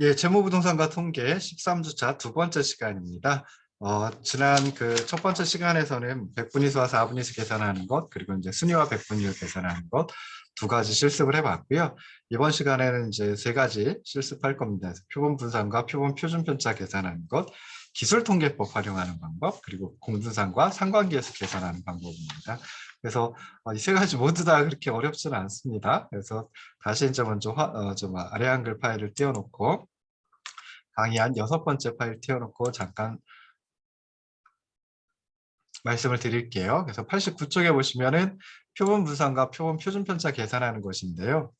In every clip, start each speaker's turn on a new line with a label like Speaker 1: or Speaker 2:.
Speaker 1: 예, 재무부동산과 통계 13주차 두 번째 시간입니다. 어, 지난 그 첫 번째 시간에서는 백분위수와 사분위수 계산하는 것, 그리고 이제 순위와 백분위를 계산하는 것 두 가지 실습을 해봤고요. 이번 시간에는 이제 세 가지 실습할 겁니다. 표본 분산과 표본 표준 편차 계산하는 것, 기술 통계법 활용하는 방법, 그리고 공분산과 상관계에서 계산하는 방법입니다. 그래서 어, 이세 가지 모두 다 그렇게 어렵지는 않습니다. 그래서 다시 이제 먼저 화, 어, 좀 아래 한글 파일을 띄워놓고 강의 한 여섯 번째 파일 띄워놓고 잠깐 말씀을 드릴게요. 그래서 89쪽에 보시면은 표본 분산과 표본 표준 편차 계산하는 것인데요.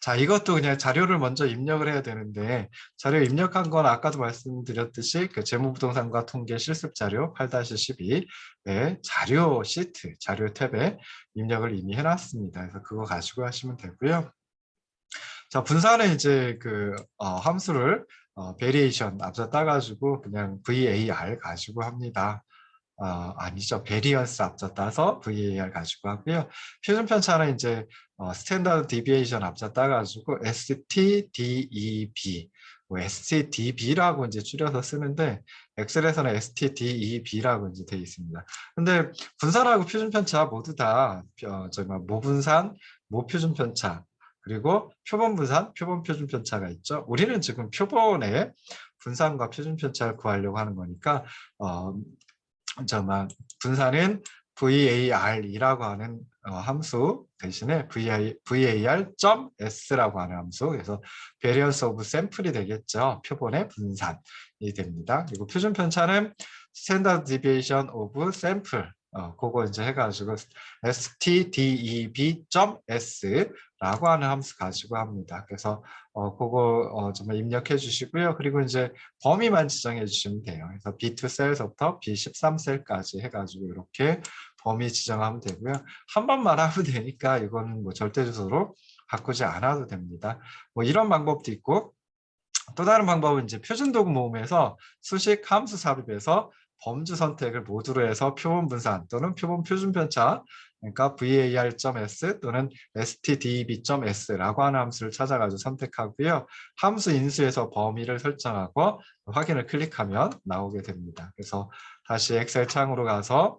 Speaker 1: 자, 이것도 그냥 자료를 먼저 입력을 해야 되는데 자료 입력한 건 아까도 말씀드렸듯이 그 재무부동산과 통계 실습 자료 8-12의 자료 시트, 자료 탭에 입력을 이미 해놨습니다. 그래서 그거 가지고 하시면 되고요. 자, 분산은 이제 그 어, 함수를 어, 베리에이션 앞서 따가지고 그냥 VAR 가지고 합니다. 어, 아니죠. 베리언스 앞서 따서 VAR 가지고 하고요. 표준 편차는 이제 어, 스탠다드 디비에이션 앞서 따가지고 STDEB, 뭐 STDB라고 이제 줄여서 쓰는데 엑셀에서는 STDEB라고 이제 되어 있습니다. 근데 분산하고 표준 편차 모두 다 어, 저기 뭐 모분산, 모표준 편차 그리고 표본 분산, 표본 표준 편차가 있죠. 우리는 지금 표본의 분산과 표준 편차를 구하려고 하는 거니까 어, 잠깐만 분산은 VAR이라고 하는 어, 함수 대신에 VAR, VAR.S라고 하는 함수 그래서 Variance of Sample이 되겠죠. 표본의 분산이 됩니다. 그리고 표준 편차는 Standard Deviation of Sample 어, 그거 이제 해가지고 stdeb.s라고 하는 함수 가지고 합니다. 그래서 어, 그거 어, 정말 입력해 주시고요. 그리고 이제 범위만 지정해 주시면 돼요. 그래서 B2 셀서부터 B13 셀까지 해가지고 이렇게 범위 지정하면 되고요. 한 번만 하면 되니까 이거는 뭐 절대 주소로 바꾸지 않아도 됩니다. 뭐 이런 방법도 있고 또 다른 방법은 이제 표준 도구 모음에서 수식 함수 삽입에서 범주 선택을 모두로 해서 표본 분산 또는 표본 표준 편차 그러니까 var.s 또는 stdb.s라고 하는 함수를 찾아가지고 선택하고요. 함수 인수에서 범위를 설정하고 확인을 클릭하면 나오게 됩니다. 그래서 다시 엑셀 창으로 가서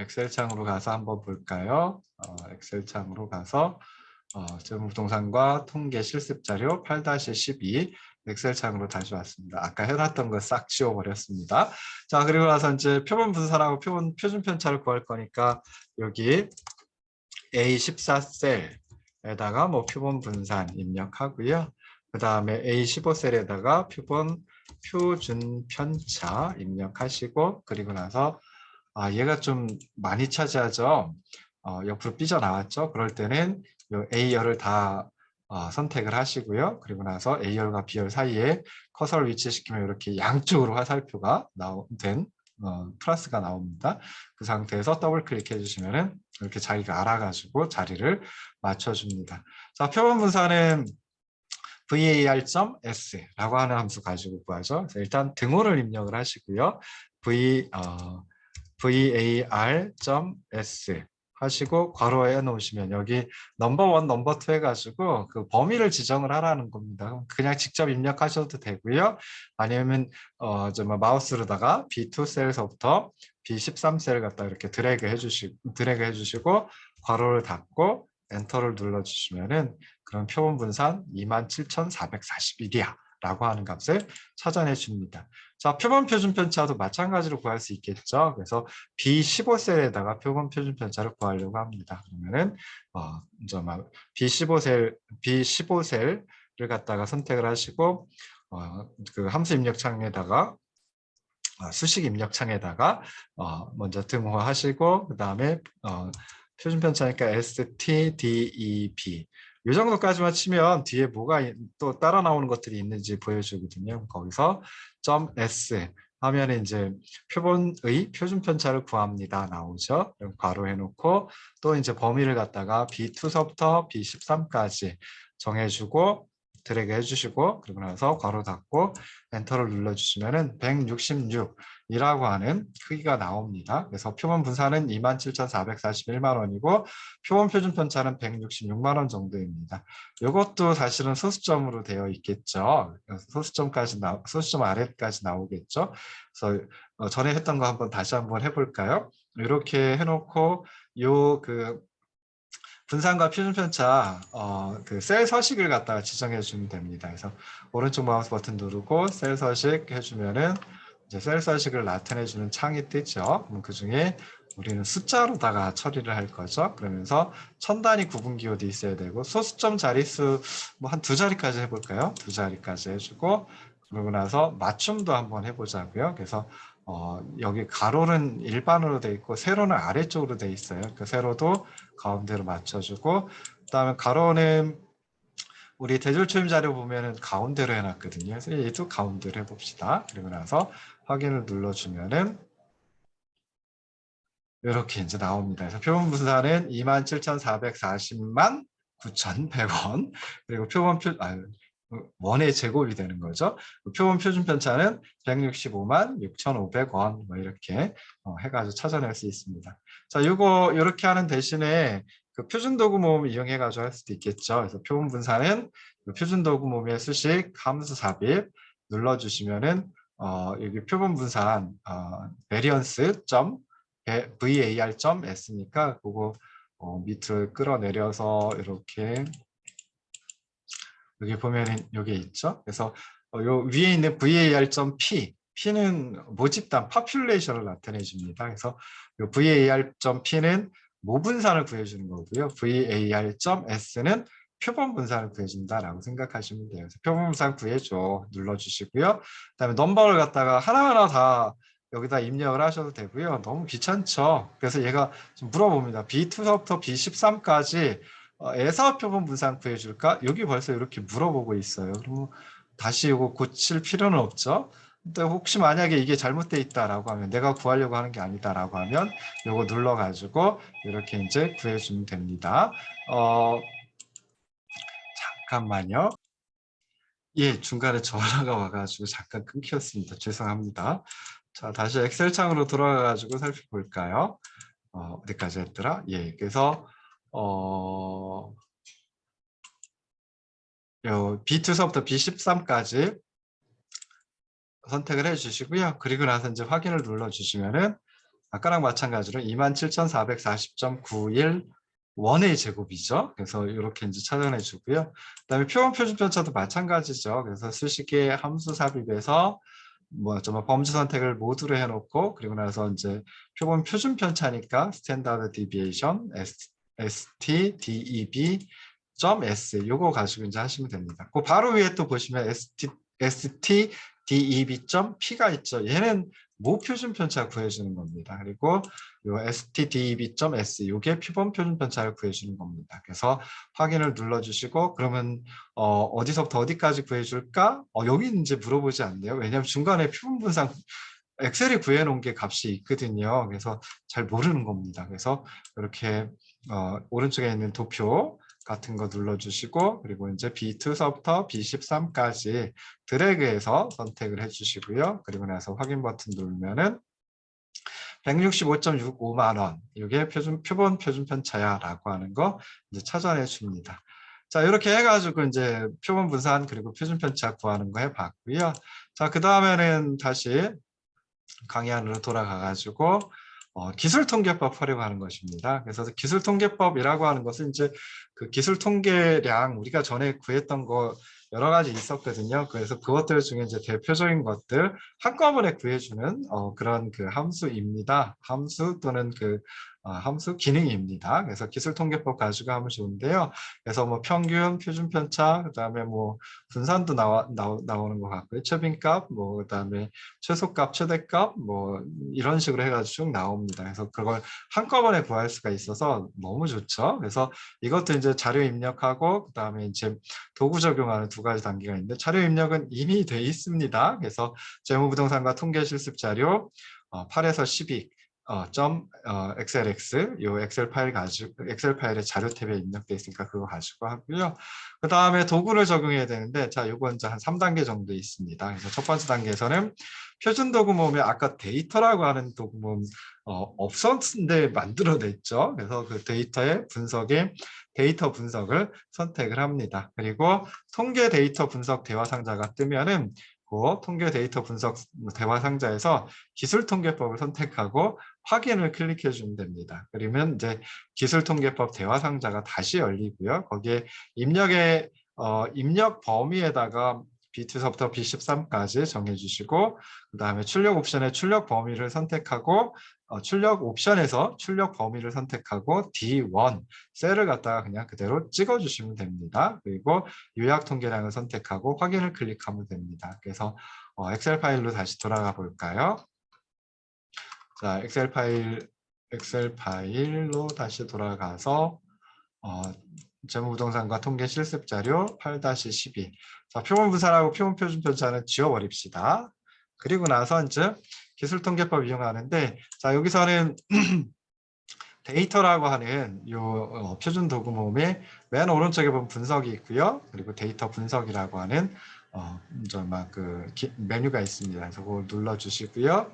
Speaker 1: 엑셀 창으로 가서 한번 볼까요? 어, 엑셀 창으로 가서 어, 재무부동산과 통계 실습 자료 8-12 엑셀 창으로 다시 왔습니다. 아까 해놨던 거 싹 지워버렸습니다. 자 그리고 나서 이제 표본 분산하고 표본 표준 편차를 구할 거니까 여기 A14 셀에다가 뭐 표본 분산 입력하고요. 그 다음에 A15 셀에다가 표본 표준 편차 입력하시고 그리고 나서 아 얘가 좀 많이 차지하죠. 어, 옆으로 삐져나왔죠. 그럴 때는 요 A열을 다 어, 선택을 하시고요. 그리고 나서 A열과 B열 사이에 커서를 위치시키면 이렇게 양쪽으로 화살표가 나온 어, 플러스가 나옵니다. 그 상태에서 더블 클릭해 주시면은 이렇게 자기가 알아가지고 자리를 맞춰줍니다. 자, 표본 분산은 var.s라고 하는 함수 가지고 구하죠. 일단 등호를 입력을 하시고요. v 어, var.s 하시고 괄호에 놓으시면 여기 넘버 원, 넘버 투 해가지고 그 범위를 지정을 하라는 겁니다. 그냥 직접 입력하셔도 되고요. 아니면 어, 좀 마우스로다가 B2 셀서부터 B13 셀을 갖다 이렇게 드래그 해주시고 드래그 해주시고 괄호를 닫고 엔터를 눌러주시면은 그런 표본 분산 27,441이야. 라고 하는 값을 찾아내 줍니다. 자, 표본 표준 편차도 마찬가지로 구할 수 있겠죠. 그래서 B15셀에다가 표본 표준 편차를 구하려고 합니다. 그러면은 어, 이제 막 B15셀 B15셀을 갖다가 선택을 하시고 어, 그 함수 입력 창에다가 어, 수식 입력 창에다가 어, 먼저 등호하시고 그 다음에 어, 표준 편차니까 STDEB 이 정도까지만 치면 뒤에 뭐가 또 따라 나오는 것들이 있는지 보여주거든요. 거기서 .s 하면 이제 표본의 표준 편차를 구합니다. 나오죠. 괄호 해놓고 또 이제 범위를 갖다가 B2서부터 B13까지 정해주고 드래그 해주시고 그리고 나서 괄호 닫고 엔터를 눌러주시면은 166 이라고 하는 크기가 나옵니다. 그래서 표본 분산은 27,441만 원이고 표본 표준 편차는 166만 원 정도입니다. 이것도 사실은 소수점으로 되어 있겠죠. 소수점까지 나 소수점 아래까지 나오겠죠. 그래서 어, 전에 했던 거 한번 다시 한번 해볼까요? 이렇게 해놓고 요그 분산과 표준 편차 어, 그 셀 서식을 갖다가 지정해 주면 됩니다. 그래서 오른쪽 마우스 버튼 누르고 셀 서식 해주면은 이제 셀 서식을 나타내 주는 창이 뜨죠. 그럼 그 중에 우리는 숫자로다가 처리를 할 거죠. 그러면서 천 단위 구분 기호도 있어야 되고 소수점 자릿수 뭐 한 두 자리까지 해볼까요? 두 자리까지 해주고 그러고 나서 맞춤도 한번 해보자고요. 그래서 어, 여기 가로는 일반으로 돼 있고 세로는 아래쪽으로 돼 있어요. 그 세로도 가운데로 맞춰주고 그다음에 가로는 우리 대졸초임 자료 보면은 가운데로 해놨거든요. 그래서 얘도 가운데로 해봅시다. 그리고 나서 확인을 눌러주면은 이렇게 이제 나옵니다. 그래서 표본 분산은 27,440만 9,100원 그리고 표본 표 아, 원의 제곱이 되는 거죠. 표본 표준 편차는 165만 6,500원 뭐 이렇게 어, 해가지고 찾아낼 수 있습니다. 자, 이거 이렇게 하는 대신에 그 표준 도구 모음 이용해 가지고 할 수도 있겠죠. 그래서 표본 분산은 그 표준 도구 모음의 수식 함수 삽입 눌러주시면은 어, 여기 표본 분산 어, variance 점 var 점 s니까 그거 어, 밑으로 끌어내려서 이렇게 여기 보면은 여기 있죠. 그래서 어, 요 위에 있는 var.p p는 모집단 population을 나타내 줍니다. 그래서 요 var.p는 모분산을 구해주는 거고요. var.s는 표본 분산을 구해준다라고 생각하시면 돼요. 그래서 표본 분산 구해줘 눌러주시고요. 그다음에 넘버를 갖다가 하나하나 다 여기다 입력을 하셔도 되고요. 너무 귀찮죠. 그래서 얘가 좀 물어봅니다. B2부터 B13까지 어, 애사 표본 분산 구해줄까? 여기 벌써 이렇게 물어보고 있어요. 그러면 다시 이거 고칠 필요는 없죠. 근데 혹시 만약에 이게 잘못돼 있다라고 하면 내가 구하려고 하는 게 아니다라고 하면 이거 눌러가지고 이렇게 이제 구해주면 됩니다. 어, 잠깐만요. 예, 중간에 전화가 와가지고 잠깐 끊겼습니다. 죄송합니다. 자, 다시 엑셀 창으로 돌아가가지고 살펴볼까요? 어, 어디까지 했더라? 예, 그래서 어, 요 B2서부터 B13까지 선택을 해주시고요. 그리고 나서 이제 확인을 눌러주시면은 아까랑 마찬가지로 27,440.91 원의 제곱이죠. 그래서 이렇게 이제 찾아내 주고요. 그다음에 표본 표준 편차도 마찬가지죠. 그래서 수식의 함수 삽입에서 뭐좀 범주 선택을 모두로 해놓고 그리고 나서 이제 표본 표준 편차니까 스탠다드 디비에이션 stdeb.s 요거 가지고 이제 하시면 됩니다. 그 바로 위에 또 보시면 st, stdeb.p가 있죠. 얘는 모표준 편차 구해주는 겁니다. 그리고 요 stdeb.s 요게 표본 표준 편차를 구해주는 겁니다. 그래서 확인을 눌러주시고 그러면 어, 디서부터 어디까지 구해줄까? 어, 여기 이제 물어보지 않네요. 왜냐하면 중간에 표본 분산 엑셀에 구해놓은 게 값이 있거든요. 그래서 잘 모르는 겁니다. 그래서 이렇게 어, 오른쪽에 있는 도표 같은 거 눌러주시고 그리고 이제 B2서부터 B13까지 드래그해서 선택을 해주시고요. 그리고 나서 확인 버튼 누르면은 165.65만 원 이게 표준 표본 표준 편차야라고 하는 거 이제 찾아내 줍니다. 자 이렇게 해가지고 이제 표본 분산 그리고 표준 편차 구하는 거 해봤고요. 자그 다음에는 다시 강의 안으로 돌아가가지고 어, 기술 통계법 활용하는 것입니다. 그래서 기술 통계법이라고 하는 것은 이제 그 기술 통계량 우리가 전에 구했던 거 여러 가지 있었거든요. 그래서 그것들 중에 이제 대표적인 것들 한꺼번에 구해주는 어, 그런 그 함수입니다. 함수 또는 그 어, 함수 기능입니다. 그래서 기술 통계법 가지고 하면 좋은데요. 그래서 뭐 평균, 표준 편차, 그다음에 뭐 분산도 나와 나오, 나오는 것 같고요. 최빈값, 뭐 그다음에 최소값, 최대값, 뭐 이런 식으로 해가지고 쭉 나옵니다. 그래서 그걸 한꺼번에 구할 수가 있어서 너무 좋죠. 그래서 이것도 이제 자료 입력하고 그다음에 이제 도구 적용하는 두 가지 단계가 있는데 자료 입력은 이미 돼 있습니다. 그래서 재무부동산과 통계실습 자료 8에서 어, 12 어, 점 어, xlx 요 엑셀 파일 가지고 엑셀 파일에 자료 탭에 입력돼 있으니까 그거 가지고 하고요. 그 다음에 도구를 적용해야 되는데 자 요건 이제 한 3단계 정도 있습니다. 그래서 첫 번째 단계에서는 표준 도구 모음에 아까 데이터라고 하는 도구 모음 어, 없었는데 만들어냈죠. 그래서 그 데이터의 분석에 데이터 분석을 선택을 합니다. 그리고 통계 데이터 분석 대화 상자가 뜨면은 그 통계 데이터 분석 대화 상자에서 기술 통계법을 선택하고 확인을 클릭해 주면 됩니다. 그러면 이제 기술 통계법 대화 상자가 다시 열리고요. 거기에 입력의 어, 입력 범위에다가 B2서부터 B13까지 정해주시고 그 다음에 출력 옵션의 출력 범위를 선택하고 어, 출력 옵션에서 출력 범위를 선택하고 D1 셀을 갖다가 그냥 그대로 찍어주시면 됩니다. 그리고 요약 통계량을 선택하고 확인을 클릭하면 됩니다. 그래서 어, 엑셀 파일로 다시 돌아가 볼까요? 자, 엑셀 파일 엑셀 파일로 다시 돌아가서 어, 재무부동산과 통계 실습 자료 8-12 자, 표본 분산하고 표본 표준 편차는 지워버립시다. 그리고 나서 이제 기술 통계법 이용하는데 자 여기서는 데이터라고 하는 요 어, 표준 도구 모음의 맨 오른쪽에 보면 분석이 있고요. 그리고 데이터 분석이라고 하는 어, 그 기- 메뉴가 있습니다. 그래서 그걸 눌러 주시고요.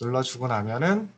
Speaker 1: 눌러 주고 나면은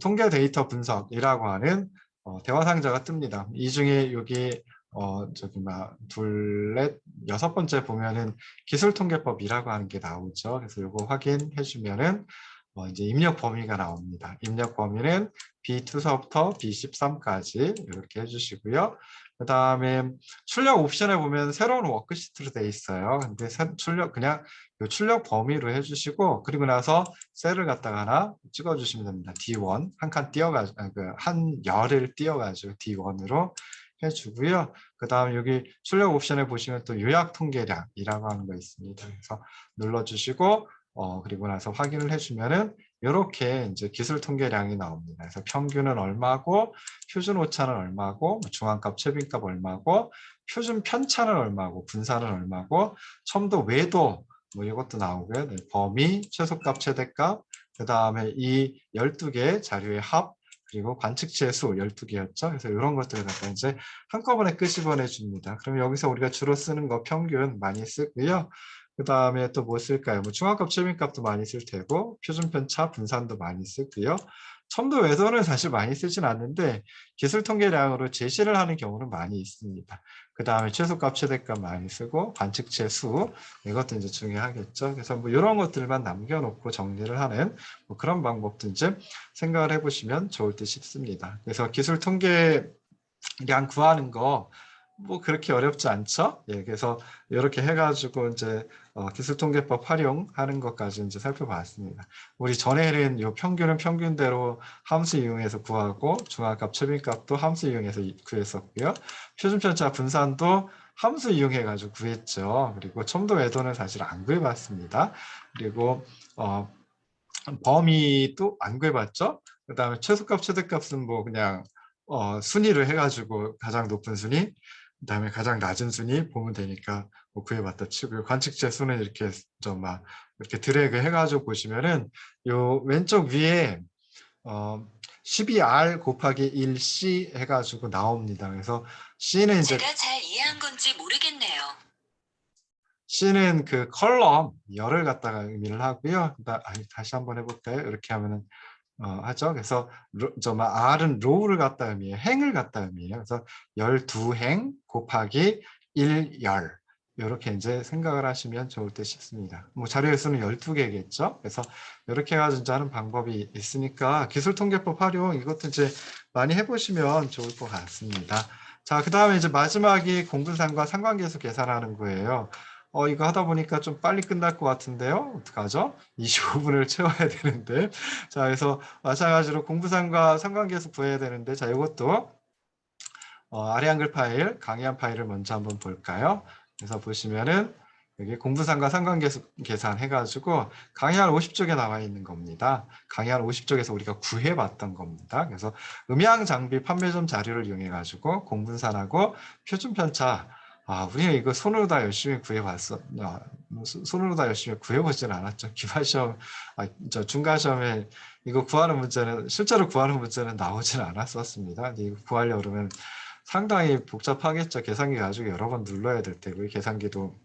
Speaker 1: 통계 데이터 분석이라고 하는 어, 대화 상자가 뜹니다. 이 중에 여기 어 저기 막 둘넷 여섯 번째 보면은 기술 통계법이라고 하는 게 나오죠. 그래서 이거 확인해 주면은 어 이제 입력 범위가 나옵니다. 입력 범위는 B2서부터 B13까지 이렇게 해주시고요. 그 다음에 출력 옵션에 보면 새로운 워크시트로 돼 있어요. 근데 새- 출력 그냥 요 출력 범위로 해주시고 그리고 나서 셀을 갖다가 하나 찍어주시면 됩니다. D1 한 칸 띄어가지고 그한 열을 띄어가지고 D1으로 해주고요. 그 다음 여기 출력 옵션에 보시면 또 요약 통계량이라고 하는 거 있습니다. 그래서 눌러주시고 어 그리고 나서 확인을 해주면은 이렇게 이제 기술 통계량이 나옵니다. 그래서 평균은 얼마고 표준 오차는 얼마고 뭐 중앙값 최빈값 얼마고 표준 편차는 얼마고 분산은 얼마고 첨도 외도 뭐 이것도 나오고요. 네, 범위, 최소값, 최대값, 그 다음에 이 12개 자료의 합, 그리고 관측치의 수 12개였죠. 그래서 이런 것들을 갖다 이제 한꺼번에 끄집어내 줍니다. 그럼 여기서 우리가 주로 쓰는 거 평균 많이 쓰고요. 그 다음에 또 뭐 쓸까요? 뭐 중앙값, 최빈값도 많이 쓸 테고 표준 편차, 분산도 많이 쓰고요. 첨도 외도는 사실 많이 쓰진 않는데 기술 통계량으로 제시를 하는 경우는 많이 있습니다. 그 다음에 최소값, 최대값 많이 쓰고 관측체 수 이것도 이제 중요하겠죠. 그래서 뭐 이런 것들만 남겨놓고 정리를 하는 뭐 그런 방법도 이제 생각을 해보시면 좋을 듯 싶습니다. 그래서 기술 통계량 구하는 거 뭐 그렇게 어렵지 않죠? 예, 그래서 이렇게 해가지고 이제 어, 기술통계법 활용하는 것까지 이제 살펴봤습니다. 우리 전에는 요 평균은 평균대로 함수 이용해서 구하고 중앙값, 최빈값도 함수 이용해서 이- 구했었고요. 표준편차 분산도 함수 이용해 가지고 구했죠. 그리고 첨도 외도는 사실 안 구해봤습니다. 그리고 어, 범위도 안 구해봤죠. 그 다음에 최소값, 최대값은 뭐 그냥 어, 순위를 해가지고 가장 높은 순위, 그다음에 가장 낮은 순위 보면 되니까 뭐 구해봤다 치고요. 관측제 수는 이렇게 좀 막 이렇게 드래그 해가지고 보시면은 요 왼쪽 위에 어 12R 곱하기 1C 해가지고 나옵니다. 그래서 C는 이제
Speaker 2: 제가 잘 이해한 건지 모르겠네요.
Speaker 1: C는 그 컬럼 열을 갖다가 의미를 하고요. 그다- 아니, 다시 한번 해볼까요? 이렇게 하면은 어, 하죠. 그래서 로, 저 R은 로우를 갖다 의미해요. 행을 갖다 의미해요. 그래서 12행 곱하기 1열 이렇게 이제 생각을 하시면 좋을 듯 싶습니다. 뭐 자료의 수는 12개겠죠. 그래서 이렇게 해가지고 하는 방법이 있으니까 기술통계법 활용 이것도 이제 많이 해보시면 좋을 것 같습니다. 자, 그 다음에 이제 마지막이 공분산과 상관계수 계산하는 거예요. 어, 이거 하다 보니까 좀 빨리 끝날 것 같은데요. 어떡하죠? 25분을 채워야 되는데. 자, 그래서 마찬가지로 공부상과 상관계수 구해야 되는데, 자, 이것도 어, 아래 한글 파일, 강의한 파일을 먼저 한번 볼까요? 그래서 보시면은 여기 공부상과 상관계수 계산해가지고 강의한 50쪽에 나와 있는 겁니다. 강의한 50쪽에서 우리가 구해봤던 겁니다. 그래서 음향 장비 판매점 자료를 이용해가지고 공분산하고 표준 편차 아, 우리는 이거 손으로 다 열심히 구해봤어. 아, 손으로 다 열심히 구해보진 않았죠. 기말 시험, 아, 저 중간 시험에 이거 구하는 문제는 실제로 구하는 문제는 나오진 않았었습니다. 이거 구하려 그러면 상당히 복잡하겠죠. 계산기 가지고 여러 번 눌러야 될 테고 이 계산기도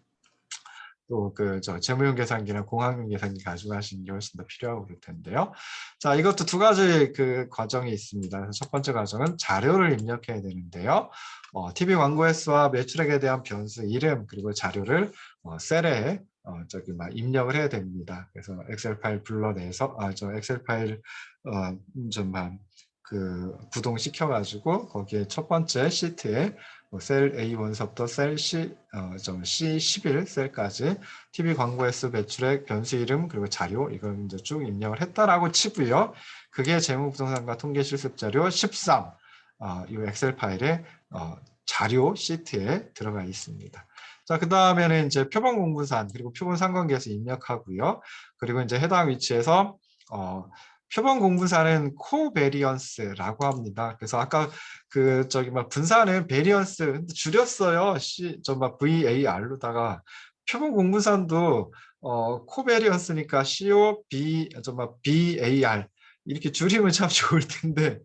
Speaker 1: 또그저 재무용 계산기나 공학용 계산기 가지고 하시는 게 훨씬 더 필요하고 그럴 텐데요. 자, 이것도 두 가지 그 과정이 있습니다. 그래서 첫 번째 과정은 자료를 입력해야 되는데요. 어, TV 광고 횟수와 매출액에 대한 변수 이름 그리고 자료를 어, 셀에 어, 저기 막 입력을 해야 됩니다. 그래서 엑셀 파일 불러내서 아 저 엑셀 파일 어 좀만 그 구동시켜 가지고 거기에 첫 번째 시트에 뭐 셀 A1서부터 셀 C 어좀 C11 셀까지 TV 광고 횟수 매출액 변수 이름 그리고 자료 이걸 이제 쭉 입력을 했다라고 치고요. 그게 재무부동산과 통계실습 자료 13 어, 이 엑셀 파일에 어, 자료 시트에 들어가 있습니다. 자, 그 다음에는 이제 표본 공분산 그리고 표본 상관계에서 입력하고요. 그리고 이제 해당 위치에서 어, 표본 공분산은 코베리언스라고 합니다. 그래서 아까 그 저기 막 분산은 베리언스 줄였어요. C 저막 VAR로다가 표본 공분산도 어 코베리언스니까 CO B 저막 BAR 이렇게 줄이면 참 좋을 텐데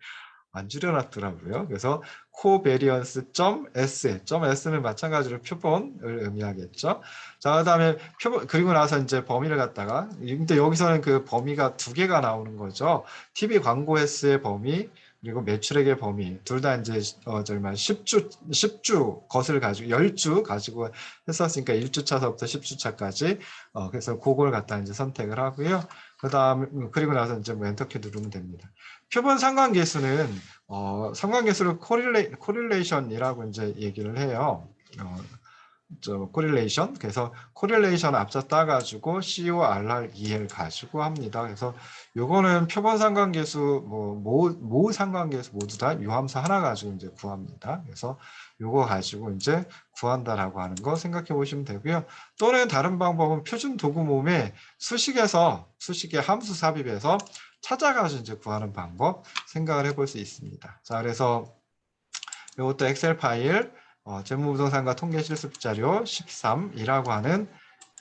Speaker 1: 안 줄여놨더라고요. 그래서 코베리언스.s, .s는 마찬가지로 표본을 의미하겠죠. 자, 그 다음에 표본 그리고 나서 이제 범위를 갖다가 근데 여기서는 그 범위가 두 개가 나오는 거죠. TV 광고 횟수의 범위 그리고 매출액의 범위 둘 다 이제 어 저기 말 10주 10주 것을 가지고 10주 가지고 했었으니까 1주 차서부터 10주 차까지 어 그래서 그걸 갖다 이제 선택을 하고요. 그다음에 그리고 나서 이제 뭐 엔터키 누르면 됩니다. 표본 상관계수는 어, 상관계수를 코릴레, 코릴레이션이라고 이제 얘기를 해요. 어, 저 코릴레이션 그래서 코릴레이션 앞자 따가지고 CORREL 가지고 합니다. 그래서 요거는 표본 상관계수 뭐모 모 상관계수 모두 다 유함수 하나 가지고 이제 구합니다. 그래서 요거 가지고 이제 구한다라고 하는 거 생각해 보시면 되고요. 또는 다른 방법은 표준 도구 몸에 수식에서 수식의 함수 삽입해서 찾아가서 이제 구하는 방법 생각을 해볼 수 있습니다. 자, 그래서 이것도 엑셀 파일 어, 재무부동산과 통계실습 자료 13이라고 하는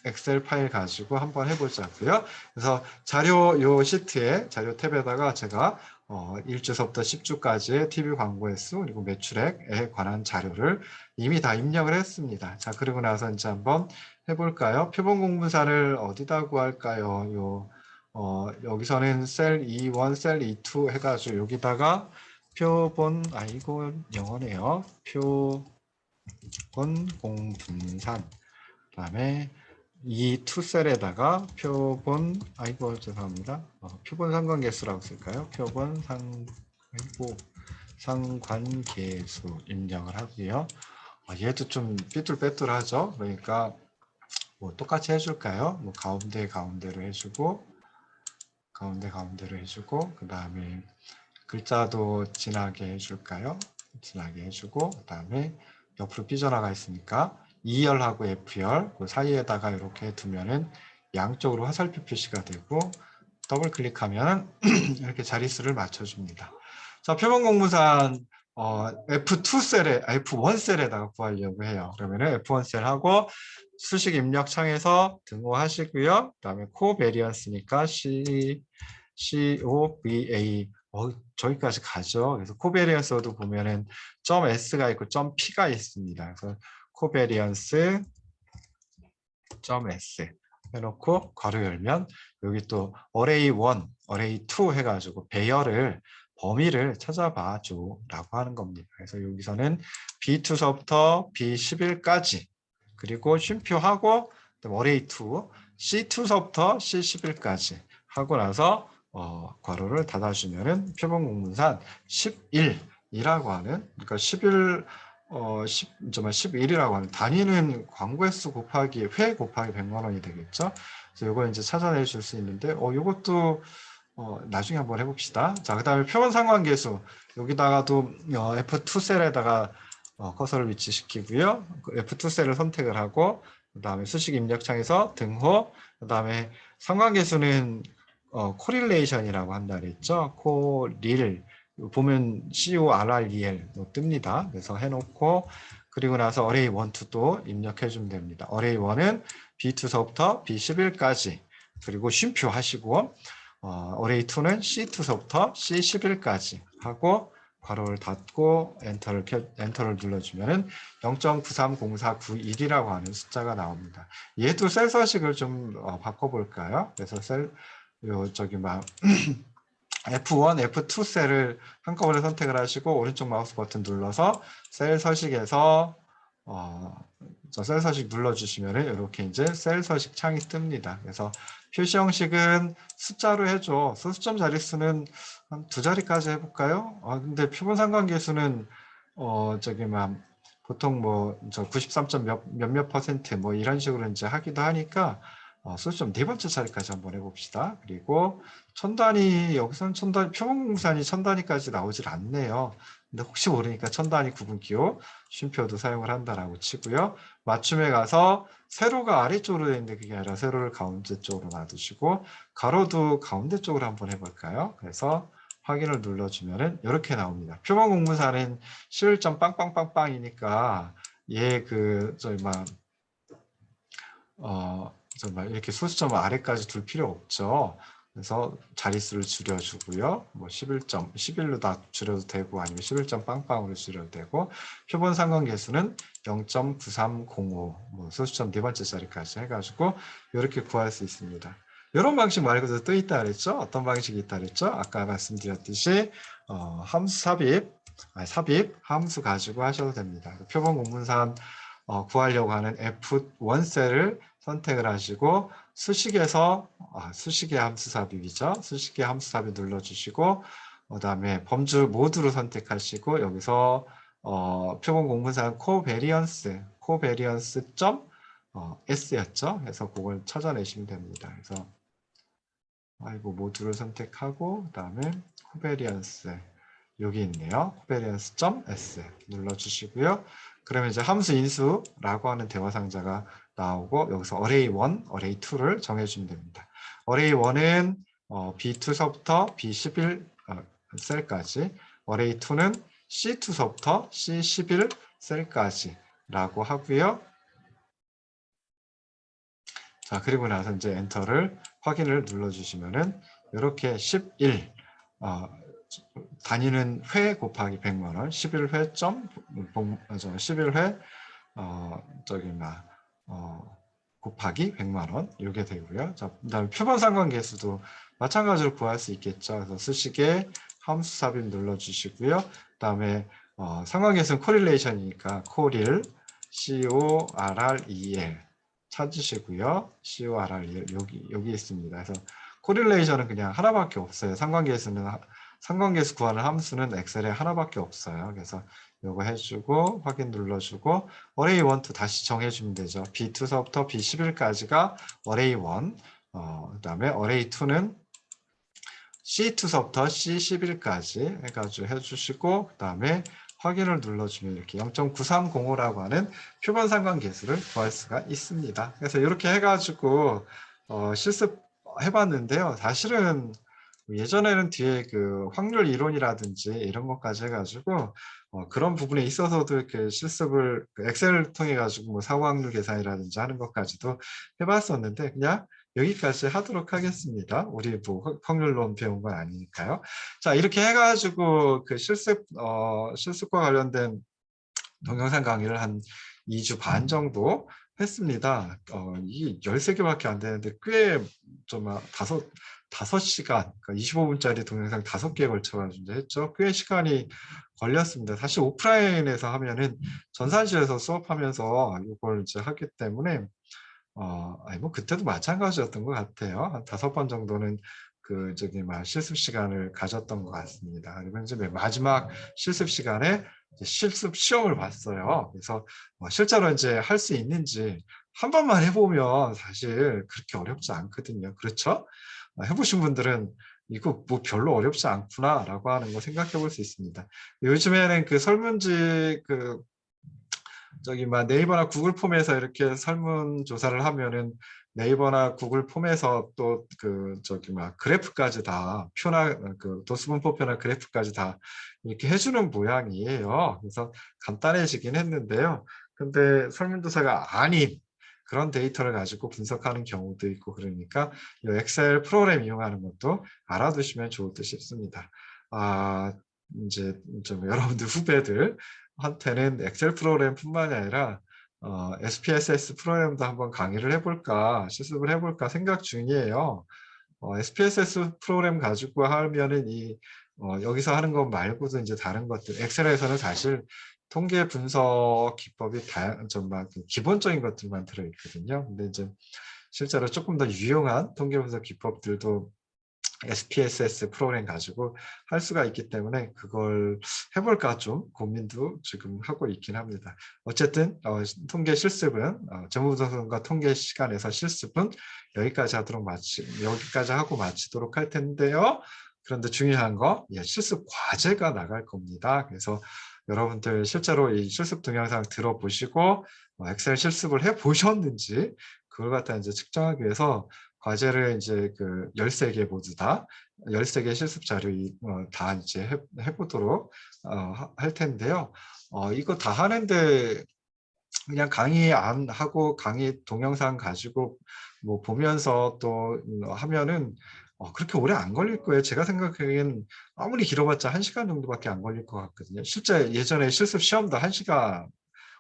Speaker 1: 엑셀 파일 가지고 한번 해보자고요. 그래서 자료 요 시트에 자료 탭에다가 제가 어, 1주서부터 10주까지의 TV 광고 횟수 그리고 매출액에 관한 자료를 이미 다 입력을 했습니다. 자 그리고 나서 이제 한번 해볼까요? 표본 공분산을 어디다 구할까요? 요 어, 여기서는 셀 E1, 셀 E2 해가지고 여기다가 표본 아 이거 영어네요. 표 본 공분산 그다음에 이 투셀에다가 표본 아이고 죄송합니다. 어, 표본 상관계수라고 쓸까요? 표본 상 아이고 상관계수 입력을 하고요. 어, 얘도 좀 삐뚤빼뚤하죠. 그러니까 뭐 똑같이 해줄까요? 뭐 가운데 가운데로 해주고 가운데 가운데로 해주고 그 다음에 글자도 진하게 해줄까요? 진하게 해주고 그 다음에 옆으로 삐져나가 있으니까 2열하고 F열 그 사이에다가 이렇게 두면은 양쪽으로 화살표 표시가 되고 더블 클릭하면 이렇게 자릿수를 맞춰줍니다. 자 표본 공무산 어, F2 셀에 F1 셀에다가 구하려고 해요. 그러면은 F1 셀하고 수식 입력 창에서 등호하시고요. 그 다음에 코 베리언스니까 C C O V A 어, 저기까지 가죠. 그래서 코베리언스도 보면은 점 S가 있고 점 P가 있습니다. 그래서 코베리언스 점 S 해놓고 괄호 열면 여기 또 array 1, array 2 해가지고 배열을 범위를 찾아봐 줘 라고 하는 겁니다. 그래서 여기서는 B2서부터 B11까지 그리고 쉼표하고 array 2, C2서부터 C11까지 하고 나서 어, 괄호를 닫아주면은 표본 공문산 11이라고 하는 그러니까 11 어, 10, 정말 11이라고 하는 단위는 광고 횟수 곱하기 회 곱하기 100만 원이 되겠죠. 그래서 이거 이제 찾아내 줄 수 있는데 어 이것도 어, 나중에 한번 해봅시다. 자, 그 다음에 표본 상관계수 여기다가도 어, F2 셀에다가 어, 커서를 위치시키고요. 그 F2 셀을 선택을 하고 그 다음에 수식 입력창에서 등호 그 다음에 상관계수는 어, 코릴레이션이라고 한다 그랬죠. 코릴 보면 CORREL 도 뜹니다. 그래서 해놓고 그리고 나서 어레이 1, 2도 입력해 주면 됩니다. 어레이 1은 B2서부터 B11까지 그리고 쉼표 하시고 어, 어레이 2는 C2서부터 C11까지 하고 괄호를 닫고 엔터를 켜, 엔터를 눌러주면은 0.930491이라고 하는 숫자가 나옵니다. 얘도 셀 서식을 좀 어, 바꿔볼까요? 그래서 셀, 요 저기 막 F1, F2 셀을 한꺼번에 선택을 하시고 오른쪽 마우스 버튼 눌러서 셀 서식에서 어, 저셀 서식 눌러주시면은 이렇게 이제 셀 서식 창이 뜹니다. 그래서 표시 형식은 숫자로 해줘. 소수점 자릿수는 한 두 자리까지 해볼까요? 아 근데 표본 상관계수는 어 저기 막 보통 뭐 저 93 점 몇 몇몇 퍼센트 뭐 이런 식으로 이제 하기도 하니까 수점 네 번째 자리까지 한번 해봅시다. 그리고 천 단위 여기서는 천 단위 표본 공산이 천 단위까지 나오질 않네요. 근데 혹시 모르니까 천 단위 구분 기호 쉼표도 사용을 한다라고 치고요. 맞춤에 가서 세로가 아래쪽으로 되어 있는데 그게 아니라 세로를 가운데 쪽으로 놔두시고 가로도 가운데 쪽으로 한번 해볼까요? 그래서 확인을 눌러주면 은 이렇게 나옵니다. 표본 공문사는 11점 빵빵빵빵이니까 얘 그 저기 막 어, 정말 이렇게 소수점 아래까지 둘 필요 없죠. 그래서 자릿수를 줄여주고요. 뭐 11점, 11로 다 줄여도 되고 아니면 11점 빵빵으로 줄여도 되고 표본 상관계수는 0.9305 뭐 소수점 네 번째 자리까지 해가지고 이렇게 구할 수 있습니다. 이런 방식 말고도 또 있다 그랬죠? 어떤 방식이 있다 그랬죠? 아까 말씀드렸듯이 어, 함수 삽입, 아니, 삽입 함수 가지고 하셔도 됩니다. 표본 공문산 어, 구하려고 하는 F1 셀을 선택을 하시고 수식에서 아, 수식의 함수 삽입이죠. 수식의 함수 삽입 눌러주시고 그 다음에 범주 모두로 선택하시고 여기서 어, 표본 공문상 코베리언스 코베리언스 점 어, S였죠. 그래서 그걸 찾아내시면 됩니다. 그래서 아이고 모두를 선택하고 그 다음에 코베리언스 여기 있네요. 코베리언스 점 S 눌러주시고요. 그러면 이제 함수 인수라고 하는 대화 상자가 나오고 여기서 array 1, array 2를 정해주면 됩니다. array 1은 어, B2서부터 B11 어, 셀까지, array 2는 C2서부터 C11 셀까지 라고 하고요. 자 그리고 나서 이제 엔터를 확인을 눌러주시면은 이렇게 11 어, 단위는 회 곱하기 100만 원, 11회 점, 봉- 어, 저 11회 어 저기 막 어, 곱하기 100만 원 이게 되고요. 자, 그다음에 표본 상관계수도 마찬가지로 구할 수 있겠죠. 그래서 쓰시게 함수 삽입 눌러주시고요. 그다음에 어, 상관계수는 코릴레이션이니까 코릴 C O R R E L 찾으시고요. C O R R E L 여기 여기 있습니다. 그래서 코릴레이션은 그냥 하나밖에 없어요. 상관계수는 하- 상관계수 구하는 함수는 엑셀에 하나밖에 없어요. 그래서 요거 해주고 확인 눌러주고 array 1, 2 다시 정해주면 되죠. B2서부터 B11까지가 array 1, 어, 그다음에 array 2는 C2서부터 C11까지 해가지고 해주시고 그다음에 확인을 눌러주면 이렇게 0.9305라고 하는 표본 상관계수를 구할 수가 있습니다. 그래서 이렇게 해가지고 어, 실습 해봤는데요. 사실은 예전에는 뒤에 그 확률 이론이라든지 이런 것까지 해가지고 어, 그런 부분에 있어서도 이렇게 실습을 그 엑셀을 통해 가지고 뭐 사고 확률 계산이라든지 하는 것까지도 해봤었는데 그냥 여기까지 하도록 하겠습니다. 우리 뭐 확- 확률론 배운 건 아니니까요. 자 이렇게 해가지고 그 실습 어, 실습과 관련된 동영상 강의를 한 2주 반 정도 했습니다. 어, 이게 13개밖에 안 되는데 꽤 좀 다섯 다섯 시간, 그러니까 25분짜리 동영상 다섯 개에 걸쳐가지고 이제 했죠. 꽤 시간이 걸렸습니다. 사실 오프라인에서 하면은 전산실에서 수업하면서 이걸 이제 하기 때문에 어, 아니 뭐 그때도 마찬가지였던 것 같아요. 한 다섯 번 정도는 그 저기 막 실습 시간을 가졌던 것 같습니다. 그리고 이제 맨 마지막 실습 시간에 실습 시험을 봤어요. 그래서 어, 실제로 이제 할 수 있는지 한 번만 해보면 사실 그렇게 어렵지 않거든요. 그렇죠? 어, 해보신 분들은 이거 뭐 별로 어렵지 않구나라고 하는 거 생각해 볼 수 있습니다. 요즘에는 그 설문지 그 저기 막 네이버나 구글 폼에서 이렇게 설문 조사를 하면은 네이버나 구글 폼에서 또 그 저기 막 그래프까지 다 표나 그 도수분포표나 그래프까지 다 이렇게 해주는 모양이에요. 그래서 간단해지긴 했는데요. 근데 설문조사가 아닌 그런 데이터를 가지고 분석하는 경우도 있고 그러니까 이 엑셀 프로그램 이용하는 것도 알아두시면 좋을 듯 싶습니다. 아 이제 좀 여러분들 후배들한테는 엑셀 프로그램뿐만이 아니라 어, SPSS 프로그램도 한번 강의를 해볼까 실습을 해볼까 생각 중이에요. 어, SPSS 프로그램 가지고 하면은 이 어, 여기서 하는 것 말고도 이제 다른 것들 엑셀에서는 사실 통계 분석 기법이 다양 정말 그 기본적인 것들만 들어 있거든요. 근데 이제 실제로 조금 더 유용한 통계 분석 기법들도 SPSS 프로그램 가지고 할 수가 있기 때문에 그걸 해볼까 좀 고민도 지금 하고 있긴 합니다. 어쨌든 어, 통계 실습은 어, 전무분석과 통계 시간에서 실습은 여기까지 하도록 마치 여기까지 하고 마치도록 할 텐데요. 그런데 중요한 거 예, 실습 과제가 나갈 겁니다. 그래서 여러분들 실제로 이 실습 동영상 들어보시고 어, 엑셀 실습을 해 보셨는지 그걸 갖다 이제 측정하기 위해서 과제를 이제 그 13개 모두 다 13개 실습 자료 이- 어, 다 이제 해, 해보도록 어, 하- 할 텐데요. 어, 이거 다 하는데 그냥 강의 안 하고 강의 동영상 가지고 뭐 보면서 또 음, 하면은 어, 그렇게 오래 안 걸릴 거예요. 제가 생각하기엔 아무리 길어봤자 1시간 정도밖에 안 걸릴 것 같거든요. 실제 예전에 실습 시험도 1시간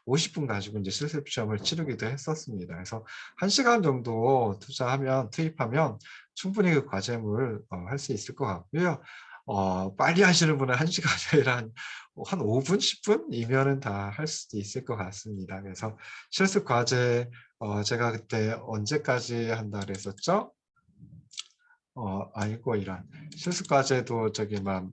Speaker 1: 50분 가지고 이제 실습 시험을 치르기도 했었습니다. 그래서 1시간 정도 투자하면 투입하면 충분히 그 과제물 어, 할 수 있을 것 같고요. 어, 빨리 하시는 분은 1시간이 아니라 한, 한 5분, 10분이면은 다 할 수도 있을 것 같습니다. 그래서 실습 과제 어, 제가 그때 언제까지 한다 그랬었죠? 어, 아이고 이런 실습 과제도 저기 막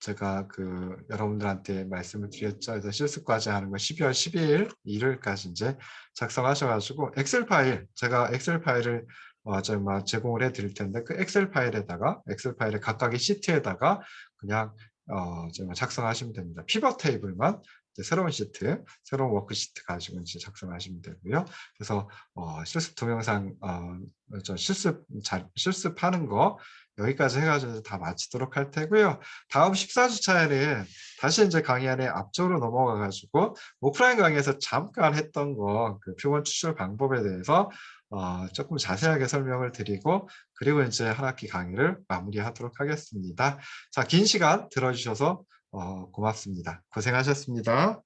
Speaker 1: 제가 그 여러분들한테 말씀을 드렸죠. 그래서 실습 과제 하는 거 12월 12일 일요일까지 이제 작성하셔가지고 엑셀 파일 제가 엑셀 파일을 어, 정말 제공을 해 드릴 텐데 그 엑셀 파일에다가 엑셀 파일의 각각의 시트에다가 그냥 어, 정말 작성하시면 됩니다. 피벗 테이블만 새로운 시트, 새로운 워크시트 가지고 이제 작성하시면 되고요. 그래서 어, 실습 동영상 어, 저 실습 잘 실습하는 거 여기까지 해가지고 다 마치도록 할 테고요. 다음 14주 차에는 다시 이제 강의 안에 앞쪽으로 넘어가 가지고 오프라인 강의에서 잠깐 했던 거 그 표본 추출 방법에 대해서 어, 조금 자세하게 설명을 드리고 그리고 이제 한 학기 강의를 마무리하도록 하겠습니다. 자, 긴 시간 들어주셔서 어, 고맙습니다. 고생하셨습니다.